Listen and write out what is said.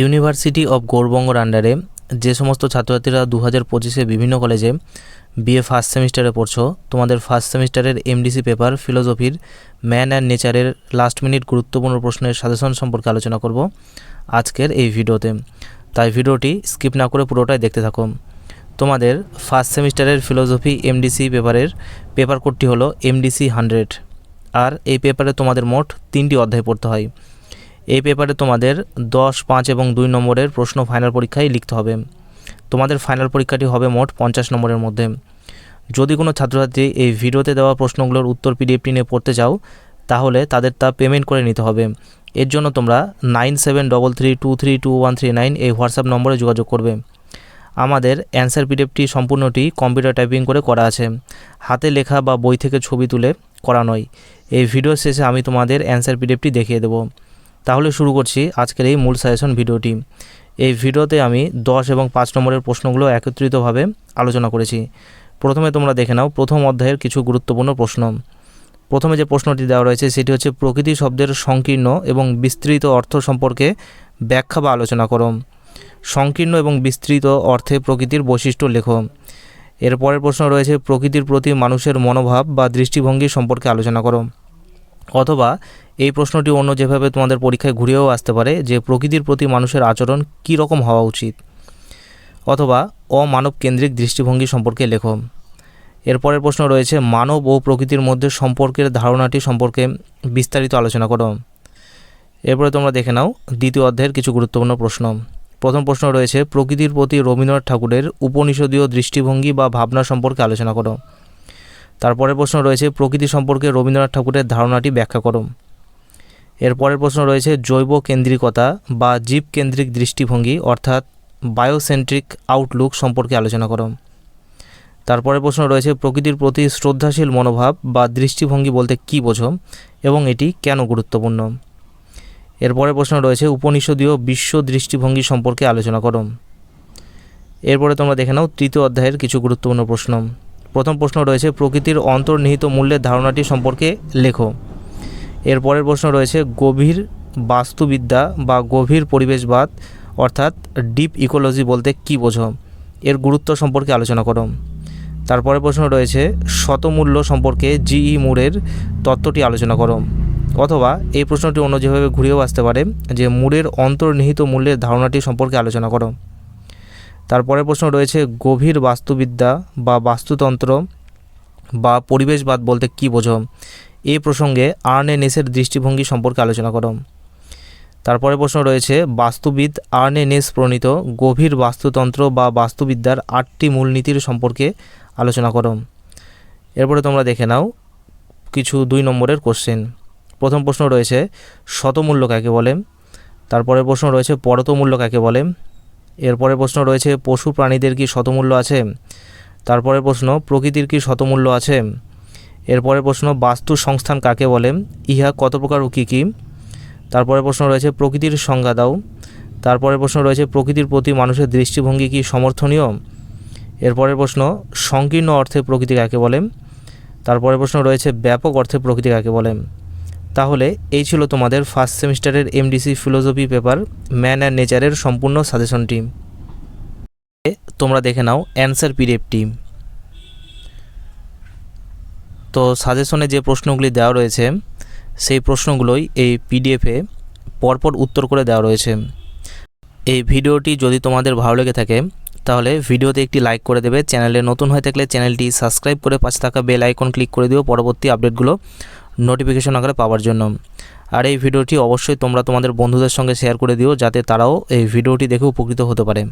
University of গৌরবঙ্গর আন্ডারে যে সমস্ত ছাত্রছাত্রীরা দু হাজার পঁচিশে বিভিন্ন কলেজে বিএ ফার্স্ট সেমিস্টারে পড়ছো, তোমাদের ফার্স্ট সেমিস্টারের এমডিসি পেপার ফিলোসফির ম্যান অ্যান্ড নেচারের লাস্ট মিনিট গুরুত্বপূর্ণ প্রশ্নের সাজেশন সম্পর্কে আলোচনা করব আজকের এই ভিডিওতে। তাই ভিডিওটি স্কিপ না করে পুরোটাই দেখতে থাকো। তোমাদের ফার্স্ট সেমিস্টারের ফিলোসফি এমডিসি পেপারের পেপার কোডটি হলো এমডিসি হান্ড্রেড আর এই পেপারে তোমাদের মোট তিনটি অধ্যায় পড়তে হয়। এই পেপারে তোমাদের দশ, পাঁচ এবং দুই নম্বরের প্রশ্ন ফাইনাল পরীক্ষায় লিখতে হবে। তোমাদের ফাইনাল পরীক্ষাটি হবে মোট পঞ্চাশ নম্বরের মধ্যে। যদি কোনো ছাত্রছাত্রী এই ভিডিওতে দেওয়া প্রশ্নগুলোর উত্তর পিডিএফটি নিয়ে পড়তে চাও, তাহলে তাদের তা পেমেন্ট করে নিতে হবে। এর জন্য তোমরা nine seven double three two three two one three nine এই হোয়াটসঅ্যাপ নম্বরে যোগাযোগ করবে। আমাদের অ্যান্সার পিডিএফটি সম্পূর্ণটি কম্পিউটার টাইপিং করে করা আছে। হাতে লেখা বা বই থেকে ছবি তুলে করা নয়। এই ভিডিও শেষে আমি তোমাদের অ্যান্সার পিডিএফটি দেখিয়ে দেবো। তাহলে শুরু করছি আজকের এই মূল সাজেশন ভিডিওটি। এই ভিডিওতে আমি দশ এবং পাঁচ নম্বরের প্রশ্নগুলো একত্রিতভাবে আলোচনা করেছি। প্রথমে তোমরা দেখে নাও প্রথম অধ্যায়ের কিছু গুরুত্বপূর্ণ প্রশ্ন। প্রথমে যে প্রশ্নটি দেওয়া রয়েছে সেটি হচ্ছে, প্রকৃতি শব্দের সংকীর্ণ এবং বিস্তৃত অর্থ সম্পর্কে ব্যাখ্যা বা আলোচনা করো। সংকীর্ণ এবং বিস্তৃত অর্থে প্রকৃতির বৈশিষ্ট্য লেখো। এরপরের প্রশ্ন রয়েছে, প্রকৃতির প্রতি মানুষের মনোভাব বা দৃষ্টিভঙ্গি সম্পর্কে আলোচনা করো। অথবা এই প্রশ্নটি অন্য যেভাবে তোমাদের পরীক্ষায় ঘুরেও আসতে পারে যে প্রকৃতির প্রতি মানুষের আচরণ কী রকম হওয়া উচিত। অথবা অমানব কেন্দ্রিক দৃষ্টিভঙ্গি সম্পর্কে লেখো। এরপরের প্রশ্ন রয়েছে, মানব ও প্রকৃতির মধ্যে সম্পর্কের ধারণাটি সম্পর্কে বিস্তারিত আলোচনা করো। এরপরে তোমরা দেখে নাও দ্বিতীয় অধ্যায়ের কিছু গুরুত্বপূর্ণ প্রশ্ন। প্রথম প্রশ্ন রয়েছে, প্রকৃতির প্রতি রবীন্দ্রনাথ ঠাকুরের উপনিষদীয় দৃষ্টিভঙ্গি বা ভাবনা সম্পর্কে আলোচনা করো। তারপরের প্রশ্ন রয়েছে, প্রকৃতি সম্পর্কে রবীন্দ্রনাথ ঠাকুরের ধারণাটি ব্যাখ্যা করো। এরপরের প্রশ্ন রয়েছে জৈব কেন্দ্রিকতা বা জীব কেন্দ্রিক দৃষ্টিভঙ্গি, অর্থাৎ বায়োসেন্ট্রিক আউটলুক সম্পর্কে আলোচনা করো। তারপরের প্রশ্ন রয়েছে, প্রকৃতির প্রতি শ্রদ্ধাশীল মনোভাব বা দৃষ্টিভঙ্গি বলতে কী বোঝো এবং এটি কেন গুরুত্বপূর্ণ? এরপরের প্রশ্ন রয়েছে, উপনিষদীয় বিশ্ব দৃষ্টিভঙ্গি সম্পর্কে আলোচনা করো। এরপরে তোমরা দেখে নাও তৃতীয় অধ্যায়ের কিছু গুরুত্বপূর্ণ প্রশ্ন। প্রথম প্রশ্ন রয়েছে, প্রকৃতির অন্তর্নিহিত মূল্যের ধারণাটি সম্পর্কে লেখো। এর পরের প্রশ্ন রয়েছে, গভীর বাস্তুবিদ্যা বা গভীর পরিবেশবাদ, অর্থাৎ ডিপ ইকোলজি বলতে কী বোঝো? এর গুরুত্ব সম্পর্কে আলোচনা করো। তারপরে প্রশ্ন রয়েছে, শতমূল্য সম্পর্কে জিই মুরের তত্ত্বটি আলোচনা করো। অথবা এই প্রশ্নটি অন্য যেভাবে ঘুরেও আসতে পারে, যে মুরের অন্তর্নিহিত মূল্যের ধারণাটি সম্পর্কে আলোচনা করো। তারপরে প্রশ্ন রয়েছে, গভীর বাস্তুবিদ্যা বা বাস্তুতন্ত্র বা পরিবেশবাদ বলতে কী বোঝো? এ প্রসঙ্গে আর্নে নেসের দৃষ্টিভঙ্গি সম্পর্কে আলোচনা করো। তারপরে প্রশ্ন রয়েছে, বাস্তুবিদ আর্নে নেস প্রণীত গভীর বাস্তুতন্ত্র বা বাস্তুবিদ্যার আটটি মূলনীতির সম্পর্কে আলোচনা করো। এরপরে তোমরা দেখে নাও কিছু দুই নম্বরের কোশ্চেন প্রথম প্রশ্ন রয়েছে, শতমূল্য কাকে বলে? তারপরে প্রশ্ন রয়েছে, পরতমূল্য কাকে বলে? এরপরে প্রশ্ন রয়েছে, পশু প্রাণীদের কি শতমূল্য আছে? তারপরে প্রশ্ন, প্রকৃতির কি শতমূল্য আছে? এরপরে প্রশ্ন, বাস্তু সংস্থান কাকে বলে? ইহা কত প্রকার ও কী কী? তারপরে প্রশ্ন রয়েছে, প্রকৃতির সংজ্ঞা দাও। তারপরে প্রশ্ন রয়েছে, প্রকৃতির প্রতি মানুষের দৃষ্টিভঙ্গি কি সমর্থনীয়? এরপরে প্রশ্ন, সংকীর্ণ অর্থে প্রকৃতি কাকে বলে? তারপরে প্রশ্ন রয়েছে, ব্যাপক অর্থে প্রকৃতি কাকে বলে? তাহলে এই ছিল তোমাদের ফার্স্ট সেমিস্টারের MDC philosophy paper man and নেচারের সম্পূর্ণ সাজেশনটি তোমরা দেখে নাও অ্যান্সার পিডিএফটি তো সাজেশনে যে প্রশ্নগুলি দেওয়া রয়েছে, সেই প্রশ্নগুলোই এই পিডিএফে পরপর উত্তর করে দেওয়া রয়েছে। এই ভিডিওটি যদি তোমাদের ভালো লেগে থাকে, তাহলে ভিডিওতে একটি লাইক করে দেবে। চ্যানেলে নতুন হয়ে থাকলে চ্যানেলটি সাবস্ক্রাইব করে পাশে থাকা বেল আইকন ক্লিক করে দিও পরবর্তী আপডেটগুলো নোটিফিকেশন আকারে পাওয়ার জন্য। আর এই ভিডিওটি অবশ্যই তোমরা তোমাদের বন্ধুদের সঙ্গে শেয়ার করে দিও, যাতে তারাও এই ভিডিওটি দেখে উপকৃত হতে পারে।